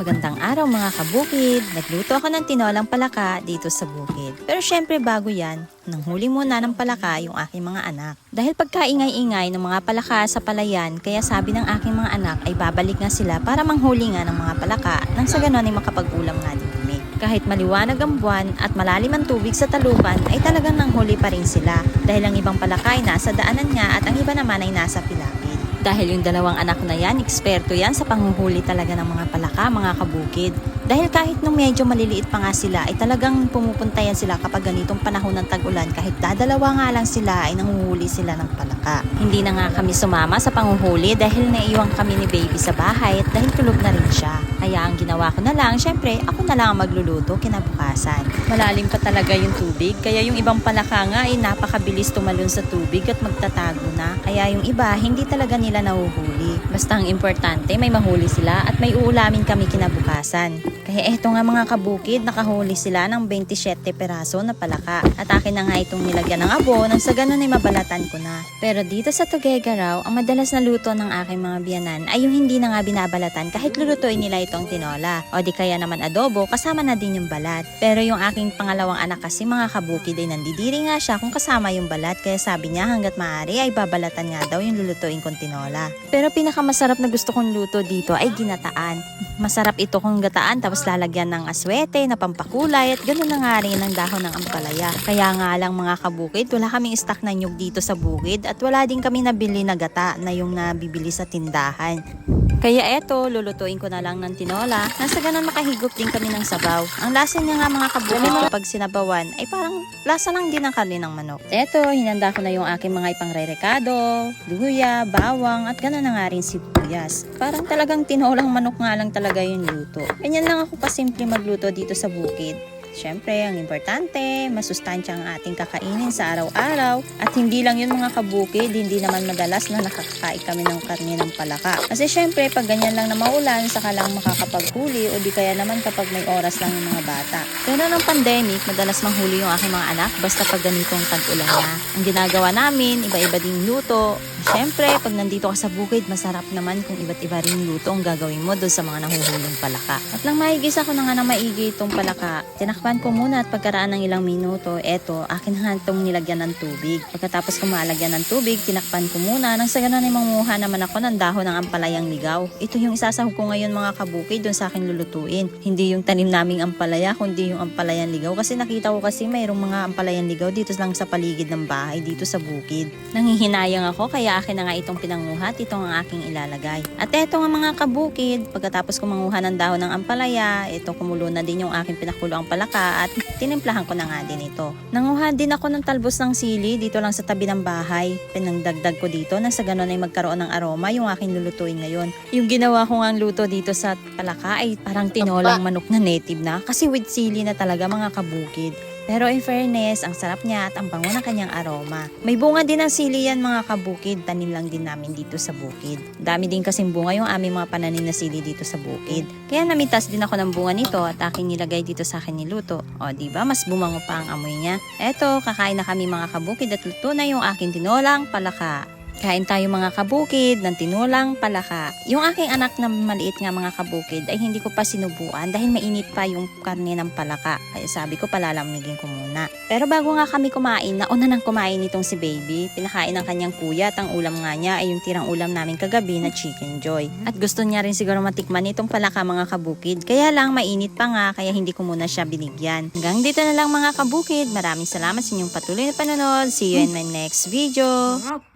Magandang araw mga kabukid. Nagluto ako ng tinolang palaka dito sa bukid. Pero syempre bago yan, nanghuli muna ng palaka yung aking mga anak. Dahil pagkaingay-ingay ng mga palaka sa palayan, kaya sabi ng aking mga anak ay babalik nga sila para manghuli nga ng mga palaka nang sa ganon ay makapag-ulam nga din kami. Kahit maliwanag ang buwan at malalim ang tubig sa talupan ay talagang nanghuli pa rin sila dahil ang ibang palaka ay nasa daanan nga at ang iba naman ay nasa pilapil. Dahil yung dalawang anak na yan, eksperto yan sa panghuhuli talaga ng mga palaka, mga kabukid. Dahil kahit nung medyo maliliit pa nga sila, ay talagang pumupunta yan sila kapag ganitong panahon ng tag-ulan. Kahit dadalawa nga lang sila, ay nanguhuli sila ng palaka. Hindi na nga kami sumama sa panghuhuli dahil naiwan kami ni baby sa bahay at dahil tulog na rin siya. Kaya ang ginawa ko na lang, syempre, ako na lang ang magluluto kinabukasan. Malalim pa talaga yung tubig, kaya yung ibang palaka nga ay napakabilis tumalon sa tubig at magtatago na. Kaya yung iba, hindi talaga nila nahuhuli. Basta ang importante, may mahuli sila at may uulamin kami kinabukasan. Kaya eto nga mga kabukid, nakahuli sila ng 27 peraso na palaka. At akin na nga itong nilagyan ng abo nang sa ganun ay mabalatan ko na. Pero dito sa Tuguegarao, ang madalas na luto ng aking mga biyanan ay yung hindi na nga binabalatan kahit lulutuin nila itong tinola. O di kaya naman adobo, kasama na din yung balat. Pero yung aking pangalawang anak kasi mga kabukid ay nandidiri nga siya kung kasama yung balat. Kaya sabi niya hanggat maaari ay babalatan nga daw yung lulutuin kong tinola. Pero pinakamasarap na gusto kong luto dito ay ginataan. Masarap ito kung gataan tapos lalagyan ng aswete na pampakulay at ganoon na nga rin ang dahon ng ampalaya. Kaya nga lang mga kabukid, wala kaming stock na nyug dito sa bukid at wala din kami nabili na gata na yung nabibili sa tindahan. Kaya eto, lulutuin ko na lang ng tinola. Nasa ganun makahigop din kami ng sabaw. Ang lasa niya nga mga kabukid kapag sinabawan ay parang lasa lang din ng karne ng manok. Eto, hinanda ko na yung aking mga ipangre-rekado, luya, bawang at gano'n na nga rin sibuyas. Parang talagang tinolang manok nga lang talaga yung luto. Ganyan lang ako kasimple magluto dito sa bukid. Siyempre, ang importante, masustansya ang ating kakainin sa araw-araw. At hindi lang yun mga kabukid, hindi naman madalas na nakakakain kami ng karne ng palaka. Kasi siyempre, pag ganyan lang na maulan, saka lang makakapaghuli o di kaya naman kapag may oras lang yung mga bata. Pero ng pandemic, madalas manghuli yung aking mga anak basta pag ganitong tag-ulan na. Ang ginagawa namin, iba-iba ding luto. Siyempre, pag nandito ka sa bukid, masarap naman kung iba't iba rin luto ang gagawin mo doon sa mga nahuhuling palaka. At lang maigis ako na nga na maigi itong palaka, tinakpan ko muna at pagkaraan ng ilang minuto, eto, akin nga itong nilagyan ng tubig. Pagkatapos ko malagyan ng tubig, tinakpan ko muna nang sa ganun ay manguha naman ako ng dahon ng ampalayang ligaw. Ito yung isasahog ko ngayon mga kabukid doon sa aking lulutuin. Hindi yung tanim naming ampalaya, kundi yung ampalayang ligaw. Kasi nakita ko kasi mayroong mga ampalayang ligaw dito lang sa paligid ng bahay, dito sa bukid. Nanghihinayang ako, kaya akin na nga itong pinanguha at ito ang aking ilalagay. At eto nga mga kabukid, pagkatapos ko manguha ng dahon ng ampalaya, ito kumulo na din yung aking pinakulo ang palaka at tinimplahan ko na nga din ito. Nanguha din ako ng talbos ng sili dito lang sa tabi ng bahay. Pinangdagdag ko dito na sa ganun ay magkaroon ng aroma yung aking lulutuin ngayon. Yung ginawa ko nga ang luto dito sa palaka ay parang tinolang manok na native na kasi with sili na talaga mga kabukid. Pero in fairness, ang sarap niya at ang bango ng kanyang aroma. May bunga din ng sili yan mga kabukid. Tanim lang din namin dito sa bukid. Dami din kasing bunga yung aming mga pananim na sili dito sa bukid. Kaya namitas din ako ng bunga nito at aking nilagay dito sa akin niluto. O ba mas bumango pa ang amoy niya. Eto, kakain na kami mga kabukid at luto na yung aking tinolang palaka. Kain tayo mga kabukid ng tinulang palaka. Yung aking anak na maliit nga mga kabukid ay hindi ko pa sinubuan dahil mainit pa yung karne ng palaka. Kaya sabi ko palalamigin ko muna. Pero bago nga kami kumain, nauna nang kumain itong si baby. Pinakain ng kanyang kuya at ang ulam nga niya ay yung tirang ulam namin kagabi na chicken joy. At gusto niya rin siguro matikman itong palaka mga kabukid. Kaya lang mainit pa nga kaya hindi ko muna siya binigyan. Hanggang dito na lang mga kabukid. Maraming salamat sa inyong patuloy na panonood. See you in my next video.